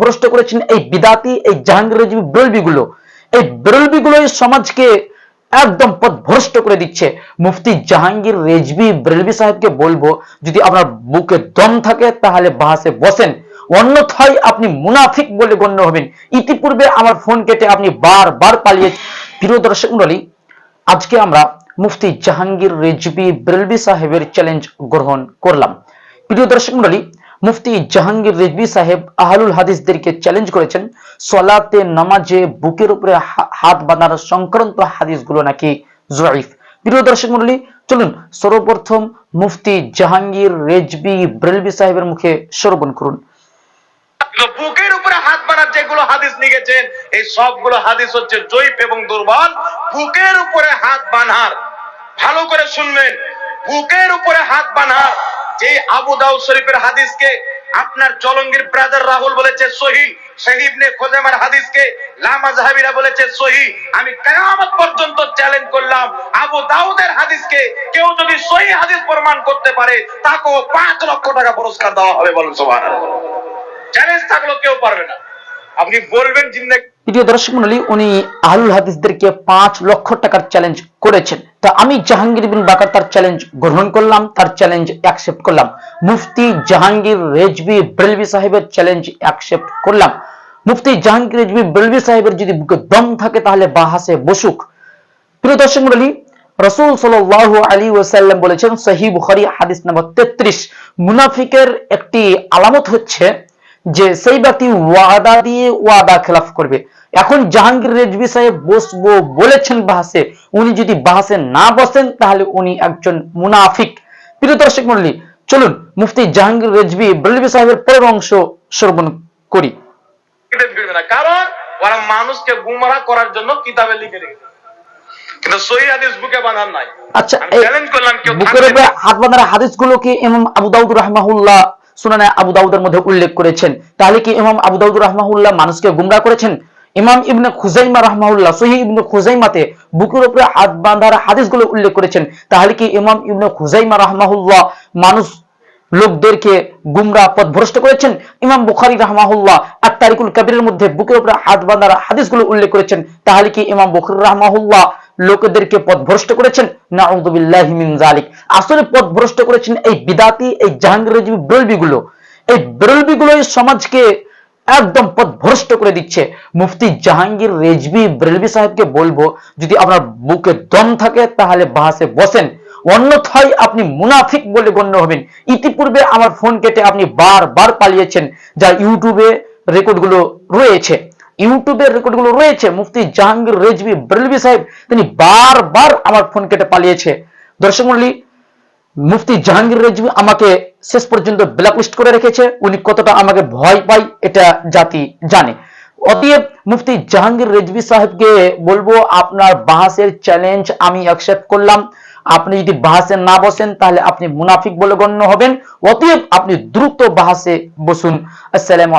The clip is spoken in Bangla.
পথভ্রষ্ট করেছেন এই বিদাতি, এই জাহাঙ্গীর রেজবি বেরলবিগুলো এই বেরলবিগুলো এই সমাজকে একদম পথভ্রষ্ট করে দিচ্ছে। মুফতি জাহাঙ্গীর রেজবি বেরলবি সাহেবকে বলব, যদি আপনার বুকে দম থাকে, তাহলে বাহাসে বসেন। অন্যথায় আপনি মুনাফিক বলে গণ্য হবেন। ইতিপূর্বে আমার ফোন কেটে আপনি বারবার পালিয়ে প্রিয় দর্শক মন্ডলী আজকে আমরা মুফতি জাহাঙ্গীর রেজবি বেরলবি সাহেবের চ্যালেঞ্জ গ্রহণ করলাম। প্রিয় দর্শক মন্ডলী মুফতি জাহাঙ্গীর রেজবি সাহেব আহলুল হাদিসদেরকে চ্যালেঞ্জ করেছেন, সলাতে নামাজে বুকের উপরে হাত বাঁধার সংক্রান্ত হাদিসগুলো নাকি জয়ীফ প্রিয় দর্শক মন্ডলী চলুন সর্বপ্রথম মুফতি জাহাঙ্গীর রেজবি বেরলবি সাহেবের মুখে শ্রবণ করুন। বুকের উপরে হাত বানার যেগুলো হাদিস লিখেছেন, এই সবগুলো হাদিস হচ্ছে জৈব এবং দুর্বল। বুকের উপরে হাত বানহার ভালো করে শুনবেন। বুকের উপরে হাত বানহার যে আবু দাউদ শরীফের হাদিসকে আপনার চলঙ্গির ব্রাদার রাহুল বলেছে সহি খোজামার হাদিসকে লামা জাহাবিরা বলেছে সহি। আমি কিয়ামত পর্যন্ত চ্যালেঞ্জ করলাম আবু দাউদের হাদিসকে। কেউ যদি সহি হাদিস প্রমাণ করতে পারে, তাকেও পাঁচ লক্ষ টাকা পুরস্কার দেওয়া হবে বলুন সুবহানাল্লাহ। চ্যালেঞ্জ থাকলেও কেউ পারবে না। আপনি বলবেন জিন্দেগি প্রিয় দর্শক মন্ডলী, উনি আহলুল হাদিসদেরকে পাঁচ লক্ষ টাকার চ্যালেঞ্জ করেছেন। তা আমি জাহাঙ্গীর বিন বাকার তার চ্যালেঞ্জ গ্রহণ করলাম, তার চ্যালেঞ্জ অ্যাকসেপ্ট করলাম। মুফতি জাহাঙ্গীর রেজবি বেলবি সাহেবের চ্যালেঞ্জ অ্যাকসেপ্ট করলাম। মুফতি জাহাঙ্গীর রেজবি বেলবি সাহেবের যদি বুকে দম থাকে, তাহলে বাহাসে বসুক। প্রিয় দর্শক মন্ডলী, রসুল সাল্লাল্লাহু আলী ওয়াসাল্লাম বলেছেন সহি বুখারী হাদিস নম্বর তেত্রিশ, মুনাফিকের একটি আলামত হচ্ছে যে সেই ব্যক্তি ওয়াদা দিয়ে ওয়াদা খেলাফ করবে। এখন জাহাঙ্গীর রেজবি সাহেব বসবো বলেছেন বাহাসে উনি যদি বাহাসে না বসেন তাহলে উনি একজন মুনাফিক। প্রিয় দর্শক মন্ডলী চলুন মুফতি জাহাঙ্গীর রেজবি বেলবি সাহেবের পরের অংশ শ্রবণ করি। কারণ ওরা মানুষকে গুমরা করার জন্য কিতাবে লিখে রেখেছে কিন্তু সহি হাদিস বুকে বানান নাই। আচ্ছা চ্যালেঞ্জ করলাম কেউ বুকের হাত বাঁধার হাদিসগুলো কি ইমাম আবু দাউদ রাহমাহুল্লাহ সুনানে আবু দাউদের মধ্যে উল্লেখ করেছেন। তাহলে কি ইমাম আবু দাউদ রাহমাহুল্লাহ মানুষকে গুমরা করেছেন? ইমাম ইবনে খুজাইমা রাহমাহুল্লাহ সহি ইবনে খুজাইমাতে বুকের উপরে হাত বাঁধার হাদিসগুলো উল্লেখ করেছেন। তাহলে কি ইমাম ইবনে খুজাইমা রাহমাহুল্লাহ মানুষ লোকদেরকে গুমরা পথভ্রষ্ট করেছেন? ইমাম বুখারি রাহমাহুল্লাহ আর তারিকুল কাবিরের মধ্যে বুকের উপরে হাত বাঁধার হাদিসগুলো উল্লেখ করেছেন। তাহলে কি ইমাম বুখারী রাহমাহুল্লাহ লোকদেরকে পথভ্রষ্ট করেছেন। মিন জালিক আসলে পথভ্রষ্ট করেছেন এই বিদাতি, এই জাহাঙ্গীর রেজবি বেরলবিগুলো। এই বেরলবিগুলো এই সমাজকে একদম পথভ্রষ্ট করে দিচ্ছে। মুফতি জাহাঙ্গীর রেজবি বেরলবি সাহেবকে বলব, যদি আপনার বুকে দম থাকে, তাহলে বাহাসে বসেন। অন্যথায় আপনি মুনাফিক বলে গণ্য হবেন। ইতিপূর্বে আমার ফোন কেটে আপনি বারবার পালিয়েছেন, যা ইউটিউবে রেকর্ডগুলো রয়েছে। ইউটিউবের রেকর্ডগুলো রয়েছে। মুফতি জাহাঙ্গীর রেজবি বেরলবি সাহেব, তিনি বারবার আমার ফোন কেটে পালিয়েছে। দর্শক মন্ডলী, মুফতি জাহাঙ্গীর রেজবি আমাকে শেষ পর্যন্ত ব্ল্যাকলিস্ট করে রেখেছে। উনি কতটা আমাকে ভয় পায়, এটা জাতি জানে। অতএব, মুফতি জাহাঙ্গীর রেজবি সাহেবকে বলব, আপনার বাহাসের চ্যালেঞ্জ আমি অ্যাকসেপ্ট করলাম। আপনি যদি বাহাসে না বসেন, তাহলে আপনি মুনাফিক বলে গণ্য হবেন। অতএব, আপনি দ্রুত বাহাসে বসুন। আসসালামু